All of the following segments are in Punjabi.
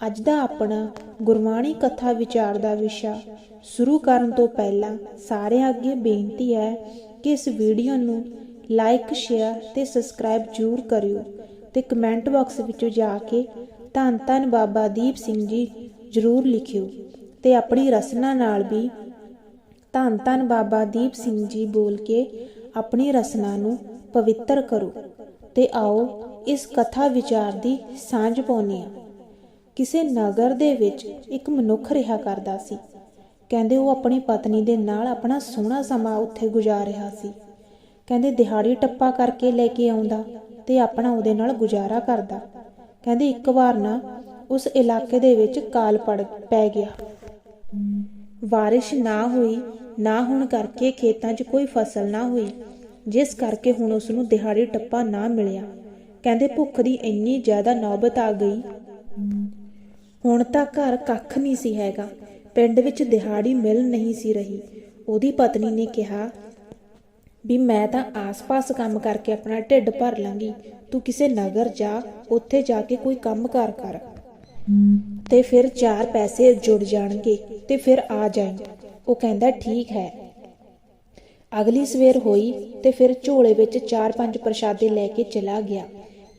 ਅੱਜ ਦਾ ਆਪਣਾ ਗੁਰਬਾਣੀ ਕਥਾ ਵਿਚਾਰ ਦਾ ਵਿਸ਼ਾ ਸ਼ੁਰੂ ਕਰਨ ਤੋਂ ਪਹਿਲਾਂ ਸਾਰਿਆਂ ਅੱਗੇ ਬੇਨਤੀ ਹੈ ਕਿ ਇਸ ਵੀਡੀਓ ਨੂੰ ਲਾਈਕ, ਸ਼ੇਅਰ ਤੇ ਸਬਸਕ੍ਰਾਈਬ ਜ਼ਰੂਰ ਕਰਿਓ ਤੇ ਕਮੈਂਟ ਬਾਕਸ ਵਿੱਚੋਂ ਜਾ ਕੇ ਧੰਨ ਧੰਨ ਬਾਬਾ ਦੀਪ ਸਿੰਘ ਜੀ ਜ਼ਰੂਰ ਲਿਖਿਓ ਤੇ ਆਪਣੀ ਰਸਨਾ ਨਾਲ ਵੀ ਧੰਨ ਧੰਨ ਬਾਬਾ ਦੀਪ ਸਿੰਘ ਜੀ ਬੋਲ ਕੇ ਆਪਣੀ ਰਸਨਾ ਨੂੰ ਪਵਿੱਤਰ ਕਰੋ ਤੇ ਆਓ ਇਸ ਕਥਾ ਵਿਚਾਰ ਦੀ ਸਾਂਝ ਪਾਉਂਦੇ ਹਾਂ। ਕਿਸੇ ਨਗਰ ਦੇ ਵਿੱਚ ਇੱਕ ਮਨੁੱਖ ਰਿਹਾ ਕਰਦਾ ਸੀ। ਕਹਿੰਦੇ ਉਹ ਆਪਣੀ ਪਤਨੀ ਦੇ ਨਾਲ ਆਪਣਾ ਸੋਹਣਾ ਸਮਾਂ ਉੱਥੇ ਗੁਜ਼ਾਰ ਰਿਹਾ ਸੀ। ਕਹਿੰਦੇ ਦਿਹਾੜੀ ਟੱਪਾ ਕਰਕੇ ਲੈ ਕੇ ਆਉਂਦਾ ਤੇ ਆਪਣਾ ਉਹਦੇ ਨਾਲ ਗੁਜ਼ਾਰਾ ਕਰਦਾ। ਕਹਿੰਦੇ ਇੱਕ ਵਾਰ ਨਾ ਉਸ ਇਲਾਕੇ ਦੇ ਵਿੱਚ ਕਾਲ ਪੜ, ਪੈ ਗਿਆ। ਬਾਰਿਸ਼ ਨਾ ਹੋਈ, ਨਾ ਹੋਣ ਕਰਕੇ ਖੇਤਾਂ 'ਚ ਕੋਈ ਫਸਲ ਨਾ ਹੋਈ, ਜਿਸ ਕਰਕੇ ਹੁਣ ਉਸ ਨੂੰ ਦਿਹਾੜੀ ਟੱਪਾ ਨਾ ਮਿਲਿਆ। ਕਹਿੰਦੇ ਭੁੱਖ ਦੀ ਇੰਨੀ ਜ਼ਿਆਦਾ ਨੌਬਤ ਆ ਗਈ। ਹੁਣ ਤਾਂ ਘਰ ਕੱਖ ਨਹੀਂ ਸੀ ਹੈਗਾ। ਪਿੰਡ ਵਿੱਚ ਦਿਹਾੜੀ ਮਿਲ ਨਹੀਂ ਸੀ ਰਹੀ। ਉਹਦੀ ਪਤਨੀ ਨੇ ਕਿਹਾ, ਵੀ ਮੈਂ ਤਾਂ ਆਸ-ਪਾਸ ਕੰਮ ਕਰਕੇ ਆਪਣਾ ਢਿੱਡ ਭਰ ਲਾਂਗੀ। ਤੂੰ ਕਿਸੇ ਨਗਰ ਜਾ, ਉੱਥੇ ਜਾ ਕੇ ਕੋਈ ਕੰਮ ਕਾਰ ਕਰ। ਤੇ ਫਿਰ ਚਾਰ ਪੈਸੇ ਜੁੜ ਜਾਣਗੇ ਤੇ ਫਿਰ ਆ ਜਾਈਂ ਉਹ ਕਹਿੰਦਾ, ਠੀਕ ਹੈ। ਅਗਲੀ ਸਵੇਰ ਹੋਈ ਤੇ ਫਿਰ ਝੋਲੇ ਵਿੱਚ ਚਾਰ ਪੰਜ ਪ੍ਰਸ਼ਾਦੇ ਲੈ ਕੇ ਚਲਾ ਗਿਆ।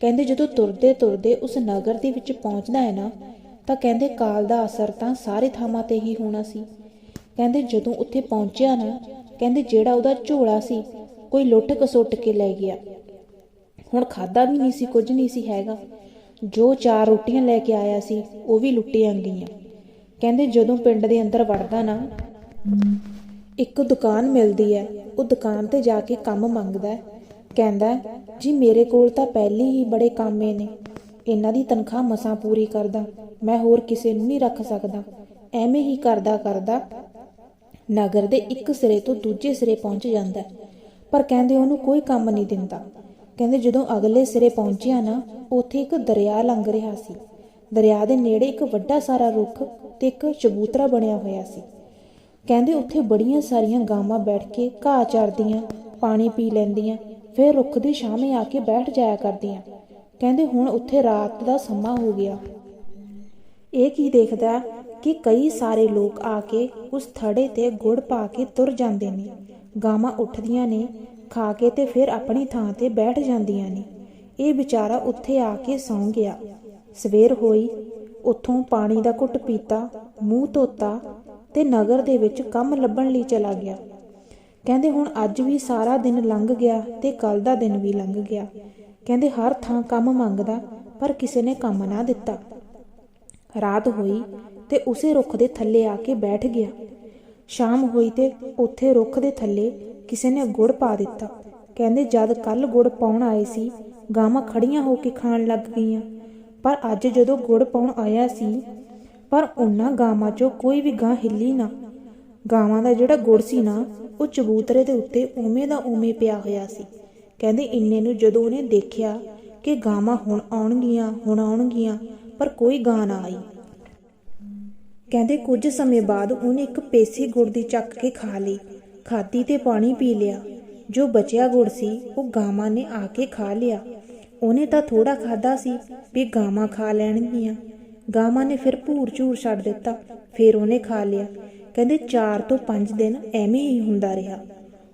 ਕਹਿੰਦੇ, ਜਦੋਂ ਤੁਰਦੇ ਤੁਰਦੇ ਉਸ ਨਗਰ ਦੇ ਵਿੱਚ ਪਹੁੰਚਦਾ ਹੈ ਨਾ ਤਾਂ ਕਹਿੰਦੇ ਕਾਲ ਦਾ ਅਸਰ ਤਾਂ ਸਾਰੇ ਥਾਵਾਂ ਤੇ ਹੀ ਹੋਣਾ ਸੀ। ਕਹਿੰਦੇ ਜਦੋਂ ਉੱਥੇ ਪਹੁੰਚਿਆ ਨਾ, ਕਹਿੰਦੇ ਜਿਹੜਾ ਉਹਦਾ ਝੋਲਾ ਸੀ, ਕੋਈ ਲੁੱਟ ਕਸੁੱਟ ਕੇ ਲੈ ਗਿਆ। ਹੁਣ ਖਾਦਾ ਵੀ ਨਹੀਂ ਸੀ, ਕੁਝ ਨਹੀਂ ਸੀ ਹੈਗਾ। ਜੋ ਚਾਰ ਰੋਟੀਆਂ ਲੈ ਕੇ ਆਇਆ ਸੀ, ਉਹ ਵੀ ਲੁੱਟੀਆਂ ਗਈਆਂ। ਕਹਿੰਦੇ ਜਦੋਂ ਪਿੰਡ ਦੇ ਅੰਦਰ ਵੜਦਾ ਨਾ, ਇੱਕ ਦੁਕਾਨ ਮਿਲਦੀ ਹੈ। ਉਹ ਦੁਕਾਨ ਤੇ ਜਾ ਕੇ ਕੰਮ ਮੰਗਦਾ ਕਹਿੰਦਾ, ਜੀ ਮੇਰੇ ਕੋਲ ਤਾਂ ਪਹਿਲੀ ਹੀ ਬੜੇ ਕਾਮੇ ਨੇ। ਇਹਨਾਂ ਦੀ ਤਨਖਾਹ ਮਸਾਂ ਪੂਰੀ ਕਰਦਾ, ਮੈਂ ਹੋਰ ਕਿਸੇ ਨੂੰ ਨਹੀਂ ਰੱਖ ਸਕਦਾ। ਐਵੇਂ ਹੀ ਕਰਦਾ ਕਰਦਾ ਨਗਰ ਦੇ ਇੱਕ ਸਿਰੇ ਤੋਂ ਦੂਜੇ ਸਿਰੇ ਪਹੁੰਚ ਜਾਂਦਾ ਪਰ ਕਹਿੰਦੇ ਉਹਨੂੰ ਕੋਈ ਕੰਮ ਨਹੀਂ ਦਿੰਦਾ। ਕਹਿੰਦੇ ਜਦੋਂ ਅਗਲੇ ਸਿਰੇ ਪਹੁੰਚਿਆ ਨਾ, ਉੱਥੇ ਇੱਕ ਦਰਿਆ ਲੰਘ ਰਿਹਾ ਸੀ। ਦਰਿਆ ਦੇ ਨੇੜੇ ਇੱਕ ਵੱਡਾ ਸਾਰਾ ਰੁੱਖ ਤੇ ਇੱਕ ਚਬੂਤਰਾ ਬਣਿਆ ਹੋਇਆ ਸੀ। ਕਹਿੰਦੇ ਉੱਥੇ ਬੜੀਆਂ ਸਾਰੀਆਂ ਗਾਵਾਂ ਬੈਠ ਕੇ ਘਾਹ ਚਰਦੀਆਂ, ਪਾਣੀ ਪੀ ਲੈਂਦੀਆਂ, ਫਿਰ ਰੁੱਖ ਦੀ ਛਾਵੇਂ ਆ ਕੇ ਬੈਠ ਜਾਇਆ ਕਰਦੀਆਂ। ਕਹਿੰਦੇ ਹੁਣ ਉੱਥੇ ਰਾਤ ਦਾ ਸਮਾਂ ਹੋ ਗਿਆ। ਇਹ ਕੀ ਦੇਖਦਾ ਕਿ ਕਈ ਸਾਰੇ ਲੋਕ ਆ ਕੇ ਉਸ ਥੜੇ ਤੇ ਗੁੜ ਪਾ ਕੇ ਤੁਰ ਜਾਂਦੇ ਨੇ। ਗਾਵਾਂ ਉੱਠਦੀਆਂ ਨੇ, ਖਾ ਕੇ ਤੇ ਫਿਰ ਆਪਣੀ ਥਾਂ ਤੇ ਬੈਠ ਜਾਂਦੀਆਂ ਨੇ। ਇਹ ਵਿਚਾਰਾ ਉੱਥੇ ਆ ਕੇ ਸੌਂ ਗਿਆ। ਸਵੇਰ ਹੋਈ, ਉੱਥੋਂ ਪਾਣੀ ਦਾ ਘੁੱਟ ਪੀਤਾ, ਮੂੰਹ ਧੋਤਾ ਤੇ ਨਗਰ ਦੇ ਵਿੱਚ ਕੰਮ ਲੱਭਣ ਲਈ ਚਲਾ ਗਿਆ। ਕਹਿੰਦੇ ਹੁਣ ਅੱਜ ਵੀ ਸਾਰਾ ਦਿਨ ਲੰਘ ਗਿਆ ਤੇ ਕੱਲ ਦਾ ਦਿਨ ਵੀ ਲੰਘ ਗਿਆ। ਕਹਿੰਦੇ, ਹਰ ਥਾਂ ਕੰਮ ਮੰਗਦਾ, ਪਰ ਕਿਸੇ ਨੇ ਕੰਮ ਨਾ ਦਿੱਤਾ। ਰਾਤ ਹੋਈ ਤੇ ਉਸੇ ਰੁੱਖ ਦੇ ਥੱਲੇ ਆ ਕੇ ਬੈਠ ਗਿਆ। ਸ਼ਾਮ ਹੋਈ ਤੇ ਉੱਥੇ ਰੁੱਖ ਦੇ ਥੱਲੇ ਕਿਸੇ ਨੇ ਗੁੜ ਪਾ ਦਿੱਤਾ। ਕਹਿੰਦੇ, ਜਦ ਕੱਲ ਗੁੜ ਪਾਉਣ ਆਏ ਸੀ, ਗਾਵਾਂ ਖੜੀਆਂ ਹੋ ਕੇ ਖਾਣ ਲੱਗ ਗਈਆਂ। ਪਰ ਅੱਜ ਜਦੋਂ ਗੁੜ ਪਾਉਣ ਆਇਆ ਸੀ, ਪਰ ਉਹਨਾਂ ਗਾਵਾਂ 'ਚੋਂ ਕੋਈ ਵੀ ਗਾਂ ਹਿੱਲੀ ਨਾ। ਗਾਵਾਂ ਦਾ ਜਿਹੜਾ ਗੁੜ ਸੀ ਨਾ, ਉਹ ਚਬੂਤਰੇ ਦੇ ਉੱਤੇ ਉਵੇਂ ਦਾ ਉਵੇਂ ਪਿਆ ਹੋਇਆ ਸੀ। ਕਹਿੰਦੇ ਇੰਨੇ ਨੂੰ ਜਦੋਂ ਉਹਨੇ ਦੇਖਿਆ ਕਿ ਗਾਵਾਂ ਹੁਣ ਆਉਣਗੀਆਂ ਹੁਣ ਆਉਣਗੀਆਂ, ਪਰ ਕੋਈ ਗਾਂ ਨਾ ਆਈ। ਕਹਿੰਦੇ ਕੁਝ ਸਮੇਂ ਬਾਅਦ ਉਹਨੇ ਇੱਕ ਪੇਸੀ ਗੁੜ ਦੀ ਚੱਕ ਕੇ ਖਾ ਲਈ। ਖਾਦੀ ਤੇ ਪਾਣੀ ਪੀ ਲਿਆ। ਜੋ ਬਚਿਆ ਗੁੜ ਸੀ, ਉਹ ਗਾਵਾਂ ਨੇ ਆ ਕੇ ਖਾ ਲਿਆ। ਉਹਨੇ ਤਾਂ ਥੋੜਾ ਖਾਦਾ ਸੀ ਵੀ ਗਾਵਾਂ ਖਾ ਲੈਣਗੀਆਂ। ਗਾਵਾਂ ਨੇ ਫਿਰ ਭੂਰ ਝੂਰ ਛੱਡ ਦਿੱਤਾ, ਫਿਰ ਉਹਨੇ ਖਾ ਲਿਆ। ਕਹਿੰਦੇ 4 ਤੋਂ 5 ਦਿਨ ਐਵੇਂ ਹੀ ਹੁੰਦਾ ਰਿਹਾ।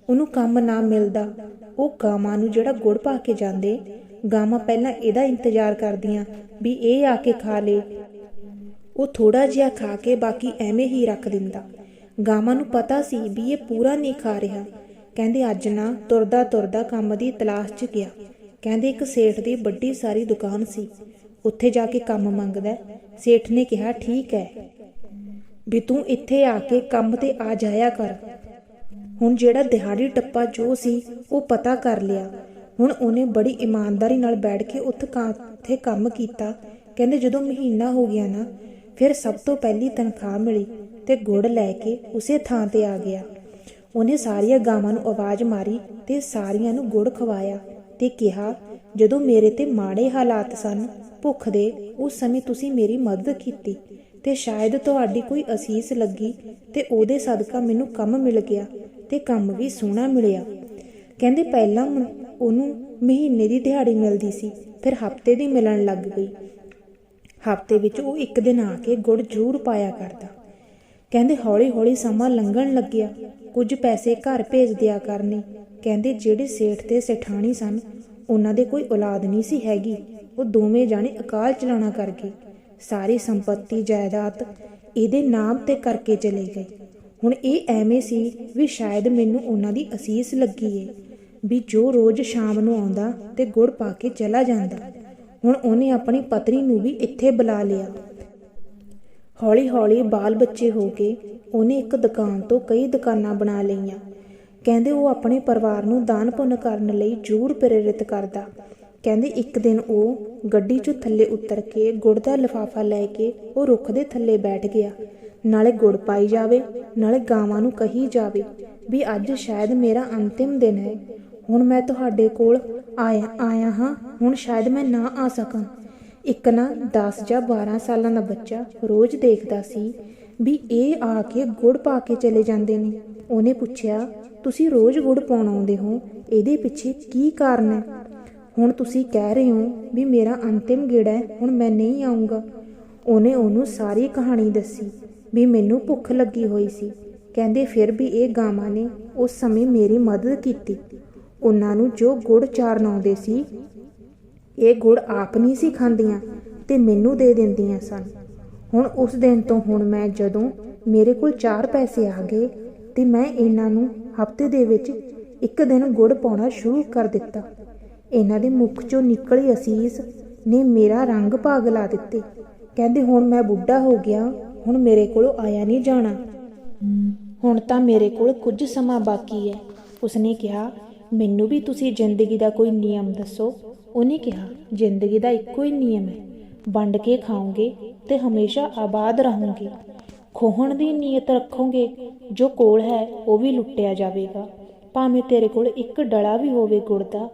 ਉਹਨੂੰ ਕੰਮ ਨਾ ਮਿਲਦਾ। ਉਹ ਗਾਵਾਂ ਨੂੰ ਜਿਹੜਾ ਗੁੜ ਪਾ ਕੇ ਜਾਂਦੇ, ਗਾਵਾਂ ਪਹਿਲਾਂ ਇਹਦਾ ਇੰਤਜ਼ਾਰ ਕਰਦੀਆਂ ਵੀ ਇਹ ਆ ਕੇ ਖਾ ਲੇ। ਉਹ ਥੋੜਾ ਜਿਹਾ ਖਾ ਕੇ ਬਾਕੀ ਐਵੇਂ ਹੀ ਰੱਖ ਦਿੰਦਾ। ਗਾਵਾਂ ਨੂੰ ਪਤਾ ਸੀ ਵੀ ਇਹ ਪੂਰਾ ਨਹੀਂ ਖਾ ਰਿਹਾ। ਕਹਿੰਦੇ, ਅੱਜ ਨਾ ਤੁਰਦਾ ਤੁਰਦਾ ਕੰਮ ਦੀ ਤਲਾਸ਼ 'ਚ ਗਿਆ। ਕਹਿੰਦੇ, ਇੱਕ ਸੇਠ ਦੀ ਵੱਡੀ ਸਾਰੀ ਦੁਕਾਨ ਸੀ। ਉੱਥੇ ਜਾ ਕੇ ਕੰਮ ਮੰਗਦਾ ਸੇਠ ਨੇ ਕਿਹਾ, ਠੀਕ ਹੈ। ਵੀ ਤੂੰ ਇੱਥੇ ਆ ਕੇ ਕੰਮ ਤੇ ਆ ਜਾਇਆ ਕਰ। ਹੁਣ ਜਿਹੜਾ ਦਿਹਾੜੀ ਟੱਪਾ ਜੋ ਸੀ, ਉਹ ਪਤਾ ਕਰ ਲਿਆ। ਹੁਣ ਉਹਨੇ ਬੜੀ ਇਮਾਨਦਾਰੀ ਨਾਲ ਬੈਠ ਕੇ ਉੱਥੇ ਕੰਮ ਕੀਤਾ। ਕਹਿੰਦੇ ਜਦੋਂ ਮਹੀਨਾ ਹੋ ਗਿਆ ਨਾ, ਫਿਰ ਸਭ ਤੋਂ ਪਹਿਲੀ ਤਨਖਾਹ ਮਿਲੀ ਤੇ ਗੁੜ ਲੈ ਕੇ ਉਸੇ ਥਾਂ ਤੇ ਆ ਗਿਆ। ਉਹਨੇ ਸਾਰੀਆਂ ਗਾਵਾਂ ਨੂੰ ਆਵਾਜ਼ ਮਾਰੀ ਤੇ ਸਾਰੀਆਂ ਨੂੰ ਗੁੜ ਖਵਾਇਆ ਤੇ ਕਿਹਾ, ਜਦੋਂ ਮੇਰੇ ਤੇ ਮਾੜੇ ਹਾਲਾਤ ਸਨ ਭੁੱਖ ਦੇ ਉਸ ਸਮੇਂ ਤੁਸੀਂ ਮੇਰੀ ਮਦਦ ਕੀਤੀ ਤੇ ਸ਼ਾਇਦ ਤੁਹਾਡੀ ਕੋਈ ਅਸੀਸ ਲੱਗੀ ਤੇ ਉਹਦੇ ਸਦਕਾ ਮੈਨੂੰ ਕੰਮ ਮਿਲ ਗਿਆ। ਤੇ ਕੰਮ ਵੀ ਸੋਹਣਾ ਮਿਲਿਆ। ਕਹਿੰਦੇ ਪਹਿਲਾਂ ਹੁਣ ਉਹਨੂੰ ਮਹੀਨੇ ਦੀ ਦਿਹਾੜੀ ਮਿਲਦੀ ਸੀ, ਫਿਰ ਹਫ਼ਤੇ ਦੀ ਮਿਲਣ ਲੱਗ ਗਈ। ਹਫ਼ਤੇ ਵਿੱਚ ਉਹ ਇੱਕ ਦਿਨ ਆ ਕੇ ਗੁੜ ਜ਼ਰੂਰ ਪਾਇਆ ਕਰਦਾ। ਕਹਿੰਦੇ ਹੌਲੀ ਹੌਲੀ ਸਮਾਂ ਲੰਘਣ ਲੱਗਿਆ, ਕੁਝ ਪੈਸੇ ਘਰ ਭੇਜ ਦਿਆ ਕਰਨੇ। ਕਹਿੰਦੇ ਜਿਹੜੇ ਸੇਠ ਤੇ ਸੇਠਾਣੀ ਸਨ, ਉਹਨਾਂ ਦੇ ਕੋਈ ਔਲਾਦ ਨਹੀਂ ਸੀ ਹੈਗੀ। ਉਹ ਦੋਵੇਂ ਜਾਣੇ ਅਕਾਲ ਚਲਾਣਾ ਕਰ ਗਏ। ਸਾਰੀ ਸੰਪਤੀ, ਜਾਇਦਾਦ ਇਹਦੇ ਨਾਮ ਤੇ ਕਰਕੇ ਚਲੇ ਗਏ। ਹੁਣ ਇਹ ਐਵੇਂ ਸੀ ਵੀ ਸ਼ਾਇਦ ਮੈਨੂੰ ਉਹਨਾਂ ਦੀ ਅਸੀਸ ਲੱਗੀ ਏ, ਵੀ ਜੋ ਰੋਜ਼ ਸ਼ਾਮ ਨੂੰ ਆਉਂਦਾ ਤੇ ਗੁੜ ਪਾ ਕੇ ਚਲਾ ਜਾਂਦਾ। ਹੁਣ ਉਹਨੇ ਆਪਣੀ ਪਤਨੀ ਨੂੰ ਵੀ ਇੱਥੇ ਬੁਲਾ ਲਿਆ। ਹੌਲੀ-ਹੌਲੀ ਬਾਲ ਬੱਚੇ ਹੋ ਕੇ ਉਹਨੇ ਇੱਕ ਦੁਕਾਨ ਤੋਂ ਕਈ ਦੁਕਾਨਾਂ ਬਣਾ ਲਈਆਂ। ਕਹਿੰਦੇ ਉਹ ਆਪਣੇ ਪਰਿਵਾਰ ਨੂੰ ਦਾਨ ਪੁੰਨ ਕਰਨ ਲਈ ਜ਼ਰੂਰ ਪ੍ਰੇਰਿਤ ਕਰਦਾ। ਕਹਿੰਦੇ ਇੱਕ ਦਿਨ ਉਹ ਗੱਡੀ 'ਚੋਂ ਥੱਲੇ ਉਤਰ ਕੇ ਗੁੜ ਦਾ ਲਿਫਾਫਾ ਲੈ ਕੇ ਉਹ ਰੁੱਖ ਦੇ ਥੱਲੇ ਬੈਠ ਗਿਆ। ਨਾਲੇ ਗੁੜ ਪਾਈ ਜਾਵੇ, ਨਾਲੇ ਗਾਵਾਂ ਨੂੰ ਕਹੀ ਜਾਵੇ ਵੀ ਅੱਜ ਸ਼ਾਇਦ ਮੇਰਾ ਅੰਤਿਮ ਦਿਨ ਹੈ। ਹੁਣ ਮੈਂ ਤੁਹਾਡੇ ਕੋਲ ਆਇਆ ਆਇਆ ਹਾਂ, ਹੁਣ ਸ਼ਾਇਦ ਮੈਂ ਨਾ ਆ ਸਕਾਂ। ਇੱਕ ਨਾ 10 ਜਾਂ 12 ਸਾਲਾਂ ਦਾ ਬੱਚਾ ਰੋਜ਼ ਦੇਖਦਾ ਸੀ ਵੀ ਇਹ ਆ ਕੇ ਗੁੜ ਪਾ ਕੇ ਚਲੇ ਜਾਂਦੇ ਨੇ। ਉਹਨੇ ਪੁੱਛਿਆ, ਤੁਸੀਂ ਰੋਜ਼ ਗੁੜ ਪਾਉਣ ਆਉਂਦੇ ਹੋ? ਇਹਦੇ ਪਿੱਛੇ ਕੀ ਕਾਰਨ ਹੈ? ਹੁਣ ਤੁਸੀਂ ਕਹਿ ਰਹੇ ਹੋ ਵੀ ਮੇਰਾ ਅੰਤਿਮ ਗੇੜਾ ਹੈ, ਹੁਣ ਮੈਂ ਨਹੀਂ ਆਉਂਗਾ ਉਹਨੇ ਉਹਨੂੰ ਸਾਰੀ ਕਹਾਣੀ ਦੱਸੀ। ਵੀ ਮੈਨੂੰ ਭੁੱਖ ਲੱਗੀ ਹੋਈ ਸੀ। ਕਹਿੰਦੇ, ਫਿਰ ਵੀ ਇਹ ਗਾਵਾਂ ਨੇ ਉਸ ਸਮੇਂ ਮੇਰੀ ਮਦਦ ਕੀਤੀ। ਉਹਨਾਂ ਨੂੰ ਜੋ ਗੁੜ ਚਾਰਨ ਆਉਂਦੇ ਸੀ, ਇਹ ਗੁੜ ਆਪ ਨਹੀਂ ਸੀ ਖਾਂਦੀਆਂ ਤੇ ਮੈਨੂੰ ਦੇ ਦਿੰਦੀਆਂ ਸਨ। ਹੁਣ ਉਸ ਦਿਨ ਤੋਂ ਹੁਣ ਮੈਂ ਜਦੋਂ ਮੇਰੇ ਕੋਲ 4 ਪੈਸੇ ਆ ਗਏ ਤੇ ਮੈਂ ਇਹਨਾਂ ਨੂੰ ਹਫ਼ਤੇ ਦੇ ਵਿੱਚ ਇੱਕ ਦਿਨ ਗੁੜ ਪਾਉਣਾ ਸ਼ੁਰੂ ਕਰ ਦਿੱਤਾ। ਇਹਨਾਂ ਦੇ ਮੁਖ ਚੋਂ ਨਿਕਲੀ ਅਸੀਸ ਨੇ ਮੇਰਾ ਰੰਗ ਭਾਗ ਲਾ ਦਿੱਤੇ। ਕਹਿੰਦੇ, ਹੁਣ ਮੈਂ ਬੁੱਢਾ ਹੋ ਗਿਆ ਹੁਣ ਮੇਰੇ ਕੋਲ ਆਇਆ ਨਹੀਂ ਜਾਣਾ। ਹੁਣ ਤਾਂ ਮੇਰੇ ਕੋਲ ਕੁਝ ਸਮਾਂ ਬਾਕੀ ਹੈ। ਉਸਨੇ ਕਿਹਾ, ਮੈਨੂੰ ਵੀ ਤੁਸੀਂ ਜ਼ਿੰਦਗੀ ਦਾ ਕੋਈ ਨਿਯਮ ਦੱਸੋ। ਉਹਨੇ ਕਿਹਾ, ਜ਼ਿੰਦਗੀ ਦਾ ਇੱਕੋ ਹੀ ਨਿਯਮ ਹੈ। ਵੰਡ ਕੇ ਖਾਓਗੇ ਤੇ ਹਮੇਸ਼ਾ ਆਬਾਦ ਰਹੋਗੇ। ਖੋਹਣ ਦੀ ਨੀਅਤ ਰੱਖੋਗੇ, ਜੋ ਕੋਲ ਹੈ, ਉਹ ਵੀ ਲੁੱਟਿਆ ਜਾਵੇਗਾ। ਭਾਵੇਂ ਤੇਰੇ ਕੋਲ ਇੱਕ ਡਲਾ ਵੀ ਹੋਵੇ ਗੁੜ ਦਾ,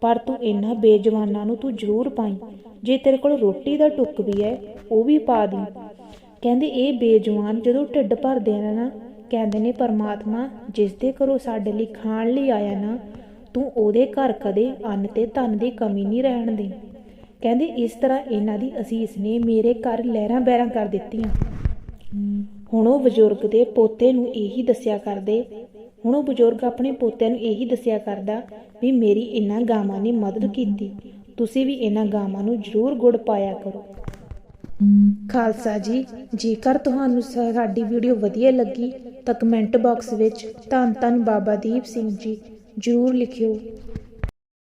ਪਰ ਤੂੰ ਇਹਨਾਂ ਬੇਜਵਾਨਾਂ ਨੂੰ ਤੂੰ ਜ਼ਰੂਰ ਪਾਈ। ਜੇ ਤੇਰੇ ਕੋਲ ਰੋਟੀ ਦਾ ਟੁੱਕ ਵੀ ਹੈ, ਉਹ ਵੀ ਪਾ ਦੀ। ਕਹਿੰਦੇ ਇਹ ਬੇਜਵਾਨ ਜਦੋਂ ਢਿੱਡ ਭਰਦੇ ਨੇ ਨਾ, ਕਹਿੰਦੇ ਨੇ ਪਰਮਾਤਮਾ ਜਿਸ ਦੇ ਘਰੋਂ ਸਾਡੇ ਲਈ ਖਾਣ ਲਈ ਆਇਆ ਨਾ, ਤੂੰ ਉਹਦੇ ਘਰ ਕਦੇ ਅੰਨ ਤੇ ਧਨ ਦੀ ਕਮੀ ਨਹੀਂ ਰਹਿਣ ਦੇ। ਕਹਿੰਦੇ ਇਸ ਤਰ੍ਹਾਂ ਇਹਨਾਂ ਦੀ ਅਸੀਸ ਨੇ ਮੇਰੇ ਘਰ ਲਹਿਰਾਂ ਬਹਿਰਾਂ ਕਰ ਦਿੱਤੀਆਂ। ਹੁਣ ਉਹ ਬਜ਼ੁਰਗ ਦੇ ਪੋਤੇ ਨੂੰ ਇਹੀ ਦੱਸਿਆ ਕਰਦੇ, ਹੁਣ ਉਹ ਬਜ਼ੁਰਗ ਆਪਣੇ ਪੋਤਿਆਂ ਨੂੰ ਇਹੀ ਦੱਸਿਆ ਕਰਦਾ ਵੀ ਮੇਰੀ ਇਹਨਾਂ ਗਾਵਾਂ ਨੇ ਮਦਦ ਕੀਤੀ, ਤੁਸੀਂ ਵੀ ਇਹਨਾਂ ਗਾਵਾਂ ਨੂੰ ਜ਼ਰੂਰ ਗੁੜ ਪਾਇਆ ਕਰੋ। ਖਾਲਸਾ ਜੀ, ਜੇਕਰ ਤੁਹਾਨੂੰ ਸਾਡੀ ਵੀਡੀਓ ਵਧੀਆ ਲੱਗੀ ਤਾਂ ਕਮੈਂਟ ਬਾਕਸ ਵਿੱਚ ਧੰਨ ਧੰਨ ਬਾਬਾ ਦੀਪ ਸਿੰਘ ਜੀ ਜ਼ਰੂਰ ਲਿਖਿਓ।